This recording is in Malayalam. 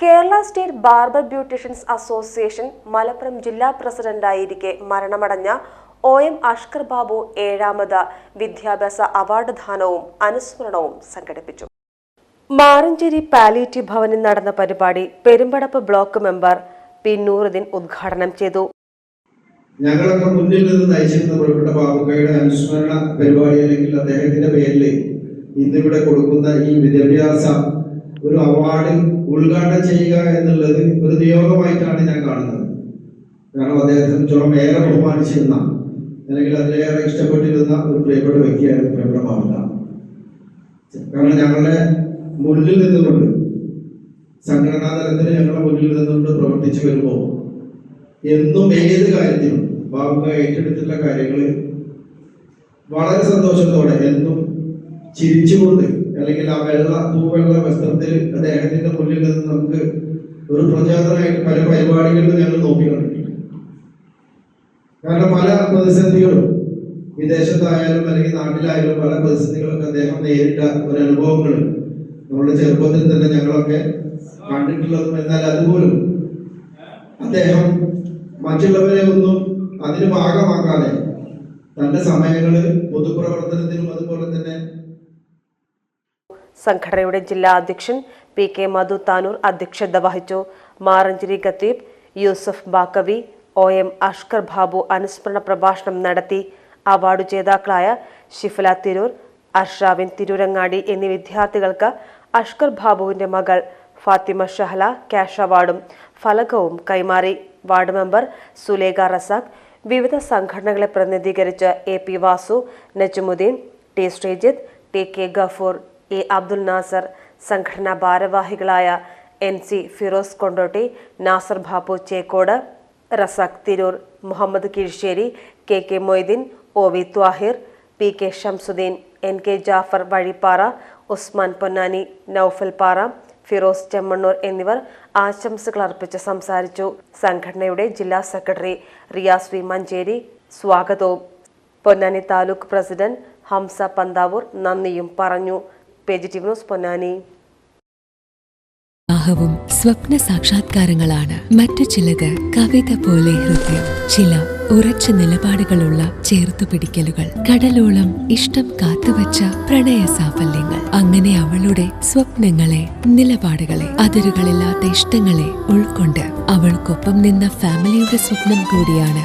Kerala state barber beauticians association Malappuram ജില്ലാ പ്രസിഡന്റായിരിക്കെ മരണമടഞ്ഞ ഒ എം അഷ്കർ ബാബു ഏഴാമത് വിദ്യാഭ്യാസ അവാർഡ് ദാനവും അനുസ്മരണവും സംഘടിപ്പിച്ചു. മാറഞ്ചേരി പാലിയേറ്റീവ് ഭവനിൽ നടന്ന പരിപാടി Perumpadappu block member P Nooruddeen ഉദ്ഘാടനം ചെയ്തു. ഞങ്ങളൊക്കെ മുന്നിൽ നിന്ന് നയിച്ചിരുന്ന പ്രിയപ്പെട്ട ബാബുക്കയുടെ അനുസ്മരണ പരിപാടി അല്ലെങ്കിൽ അദ്ദേഹത്തിന്റെ പേരിൽ ഇന്നിവിടെ കൊടുക്കുന്ന ഈ വിദ്യാഭ്യാസ ഒരു അവാർഡ് ഉദ്ഘാടനം ചെയ്യുക എന്നുള്ളത് ഒരു നിയോഗമായിട്ടാണ് ഞാൻ കാണുന്നത്. കാരണം അദ്ദേഹത്തിന് ചുരം ഏറെ ബഹുമാനിച്ചിരുന്ന അല്ലെങ്കിൽ അതിലേറെ ഇഷ്ടപ്പെട്ടിരുന്ന ഒരു പ്രിയപ്പെട്ട വ്യക്തിയായിരുന്നു പ്രിയപ്പെട്ട ബാബുക്ക കാരണം ഞങ്ങളുടെ മുന്നിൽ നിന്നുകൊണ്ട് സംഘടനാ തലത്തിൽ ഞങ്ങളുടെ മുന്നിൽ നിന്നുകൊണ്ട് പ്രവർത്തിച്ചു വരുമ്പോൾ എന്നും ഏത് കാര്യത്തിനും ബാബുക ഏറ്റെടുത്തിട്ടുള്ള കാര്യങ്ങൾ വളരെ സന്തോഷത്തോടെ എന്നും ചിരിച്ചുകൊണ്ട് അല്ലെങ്കിൽ ആ വെള്ള പൂവെള്ള വസ്ത്രത്തിൽ അദ്ദേഹത്തിന്റെ മുന്നിൽ നിന്ന് നമുക്ക് ഒരു പ്രചോദനമായിട്ട് പല പരിപാടികളിലും ഞങ്ങൾ നോക്കി കണ്ടിട്ടുണ്ട് കാരണം പല പ്രതിസന്ധികളും വിദേശത്തായാലും അല്ലെങ്കിൽ നാട്ടിലായാലും പല പ്രതിസന്ധികളൊക്കെ അദ്ദേഹം നേരിട്ട ഒരു അനുഭവങ്ങൾ നമ്മുടെ ചെറുപ്പത്തിൽ തന്നെ ഞങ്ങളൊക്കെ കണ്ടിട്ടുള്ളതും എന്നാൽ അതുപോലും അദ്ദേഹം മറ്റുള്ളവരെ ഒന്നും അതിന് ഭാഗമാക്കാതെ തന്റെ സമയങ്ങൾ പൊതുപ്രവർത്തനത്തിനും അതുപോലെ തന്നെ സംഘടനയുടെ ജില്ലാ അധ്യക്ഷൻ പി കെ മധു താനൂർ അധ്യക്ഷത വഹിച്ചു. മാറഞ്ചേരി ഖത്തീബ് യൂസഫ് ബാക്കവി ഒ എം അഷ്കർ ബാബു അനുസ്മരണ പ്രഭാഷണം നടത്തി. അവാർഡ് ജേതാക്കളായ ഷിഫല തിരൂർ അർഷാവിൻ തിരൂരങ്ങാടി എന്നീ വിദ്യാർത്ഥികൾക്ക് അഷ്കർ ബാബുവിന്റെ മകൾ ഫാത്തിമ ഷഹല ക്യാഷ് അവാർഡും ഫലകവും കൈമാറി. വാർഡ് മെമ്പർ സുലേഖ റസാഖ് വിവിധ സംഘടനകളെ പ്രതിനിധീകരിച്ച് A P Vasu Najumuddeen T Sreejith T K Gafoor A Abdul Nasar സംഘടനാ ഭാരവാഹികളായ N C Firoz Kondotty Nasar Babu Chekkode Razak Tirur Muhammad Keezhissery K K Moideen O V Thahir P K Shamsuddeen N K Jafar Vazhippara Usman Ponnani Noufal Para Firoz Chemmannur എന്നിവർ ആശംസകൾ അർപ്പിച്ച് സംസാരിച്ചു. സംഘടനയുടെ ജില്ലാ സെക്രട്ടറി റിയാസ് വി മഞ്ചേരി സ്വാഗതവും. പൊന്നാനി താലൂക്ക് പ്രസിഡന്റ് ഹംസ പന്താവൂർ നന്ദിയും പറഞ്ഞു. Positive news Ponnani. വിവാഹവും സ്വപ്ന സാക്ഷാത്കാരങ്ങളാണ്. മറ്റു ചിലത് കവിത പോലെ ഹൃദയം ചില ഉറച്ച നിലപാടുകളുള്ള ചേർത്തു പിടിക്കലുകൾ കടലോളം ഇഷ്ടം കാത്തുവച്ച പ്രണയ സാഫല്യങ്ങൾ. അങ്ങനെ അവളുടെ സ്വപ്നങ്ങളെ നിലപാടുകളെ അതിരുകളില്ലാത്ത ഇഷ്ടങ്ങളെ ഉൾക്കൊണ്ട് അവൾക്കൊപ്പം നിന്ന ഫാമിലിയുടെ സ്വപ്നം കൂടിയാണ്